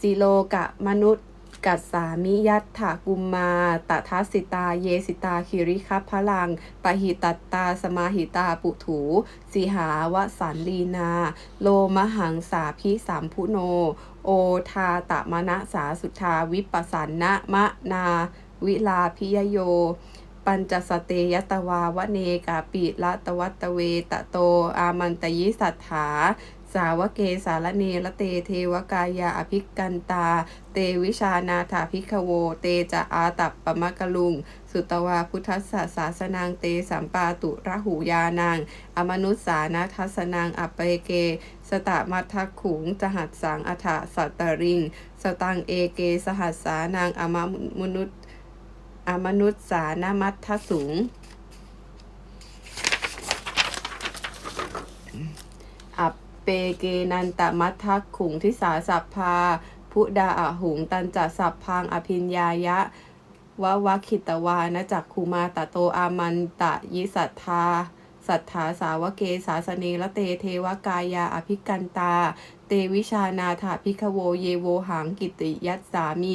สิโลกะมนุษย์ กัสสามิยัตถากุมมาตทัสิตา เยสิตาคิริคัพพลัง ปหิตัตตาสมาหิตาปุถูสีหาวสันลีนา โลมหังสาพิสามพุโน โอทาตะมณะสาสุทาวิปสสันนะมะนาวิลาพิยโย ปัญจสเตยตวาวเนกาปิละตวัตเวตะโต อามันตยิสัทธา สาวเกสารเนละเตเทวกายาอภิกันตา เตวิชานาถาภิกขโว เตจะอาตัปปมะกะลุง สุตวาพุทธสสะสาสนังเตสัมปาตุระหูยานาง อมนุษสานาทัสนังอัปเปเก สตะมัทักขุงจหัสสังอัฐสัตตริง สตังเอเกสหัสสานางอมมนุษอมนุษสานามัททสุงอัป เปเกนันตมัททักขุงทิสาสัพพาพุดาอะหุงตันจัสัพพังอภิญญายะวะวะคิตวานจักคูมาตะโตอามันตะยิสัทธาสัทธาสาวเกสาสเนละเตเทวกายาอภิกันตา เตวิชานาถาพิคโวเยโวหังกิติยัตสามี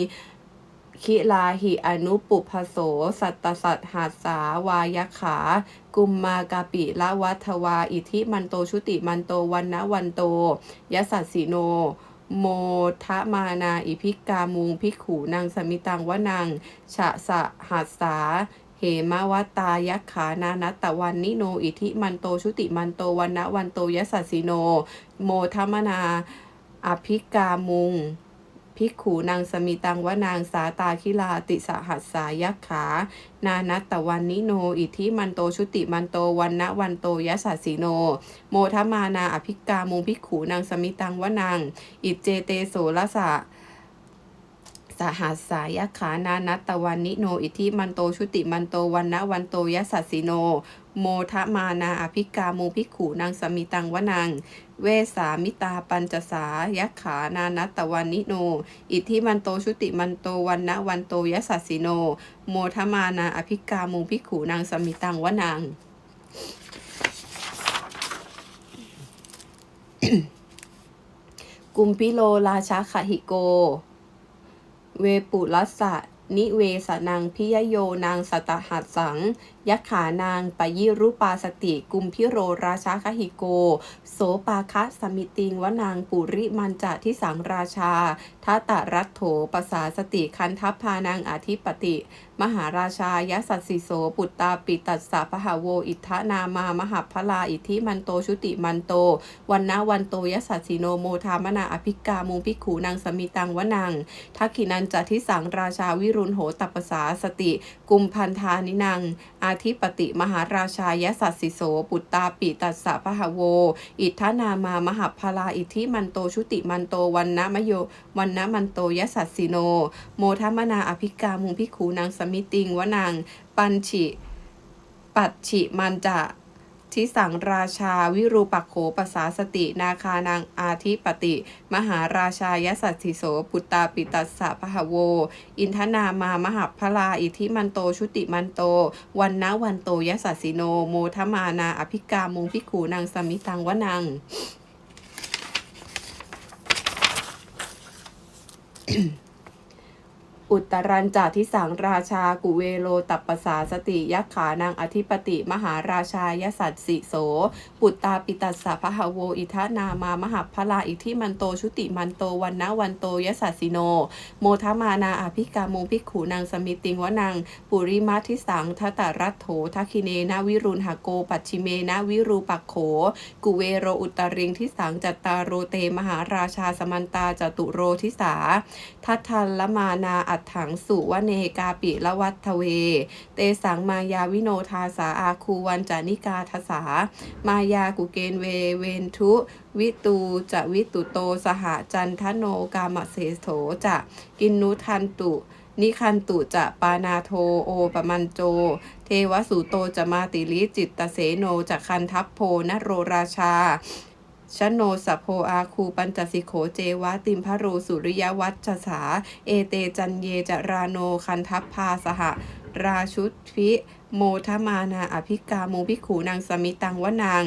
คิลาหิอนุปุพโส สัตตสัตหาสาวายขา กุมมากาปิละวัทวา อิทิมันโตชุติมันโตวันนะวันโต ยสัสสิโน โมทะมานาอิพิกามุงพิกขูนางสมิตังวนังฉะสะหัสสาเหมาวตายักขานานัตตะวันนิโน อิทิมันโตชุติมันโตวันนะวันโตยสัสสิโน โมทะมนาอภิกามุง ภิกขูนางสมิตังวนางสาตาคิลาติสหัสสายักขา นานัตตะวันนิโน อิทิมันโตชุติมันโตวันนะวันโตยะสัสสิโน โมทมานาอภิกามุงภิกขูนางสมิตังวนางอิเจเตโสละสะ สหัสสายขานานัตตะวันนิโนอิทิมันโตชุติมันโตวันนะวันโตยสัสสิโน โมทะมานาอภิกามุงภิกขูนางสมิตังวนางเวสามิตาปัญจสายขานานัตตวันนิโน อิทธิมันโตชุติมันโตวันนะวันโตยสัสสิโน โมทมานาอภิกามุงภิกขูนางสมิตังวนางกุมพิโลราชาขหิโก เวปุรัสสะ นิเวสนังพิยโยนางสตหัสสัง ยักขานางปยิรุปาสติกุมพิโรราชาคหิโก โสปาคะสมิติงวนางปุริมันจะทิสังราชาทัตตรัตโถปสาสติคันทัพพานางอาธิปติ มหาราชายสัสสิโสปุตตาปิตัสสะพหาโวอิทธนามามหัพลาอิทธิมันโตชุติมันโตวันนะวันโตยสัสสิโนโมทามนาอภิกามุงภิกขูนางสมิตังวนางทักขินันจะทิสังราชาวิรุุณโหตัปสาสติ กุมพันธานินัง อาทิปติมหาราชายสัสสิโส ปุตตาปิตัสสะพหโว อิทธนามามหัพพลาอิทธิมันโตชุติมันโตวันนะมโยวันนะมันโตยสัสสิโน โมทมนาอภิกามุงพิขูนางสมิติงวนางปัญฉิ ปัจฉิมันจะ ทิสังราชาวิรูปักโขปสาสติ นาคานางอาทิปติ มหาราชายสัสสิโสปุตตาปิตัสสะพหโว อินทนามามหัพลาอิทิมันโตชุติมันโต วันนะวันโตยสัสสิโน โมทมานาอภิกามุงพิขูนางสมิตังวนางอุ อุตรันจาทิสังราชากุเวโลตัปปสาสติยักขานางอธิปติมหาราชายสัตสิโส ปุตตาปิตัสสะพหโวอิทนามามหพลาอิทิมันโตชุติมันโตวันนะวันโตยสัสสิโน โมทมานาอภิกาโมภิกขูนางสมิติงวนางปุริมาทิสังทัตตรัตโถทัคิเนนะวิรุณหโกปัจฉิเมนะวิรูปักโข กุเวโรอุตริงทิสังจัตตารโรเตมหาราชาสมันตาจตุโรทิสาทัททัลมานาอัฐังสุวเนกาปิละวัตเว เตสังมายาวิโนทาสาอาคูวันจานิกาทสามายากุเกนเวเวนทุวิตูจะวิตุโตสหจันทโนกามเสโถจะกินนุทันตุนิคันตุจะปานาโทโอปมันโจ เทวสุโตจะมาติลิจิตตเสโนจะคันทัพโพนโรราชา ชโนสโพอาคูปัญจสิโขเจวะติมพะโรสุริยวัชสา เอเตจันเยจราโนคันทัพพาสหราชุทพิโมทมานาอภิกาโมภิกขูนางสมิตังวนาง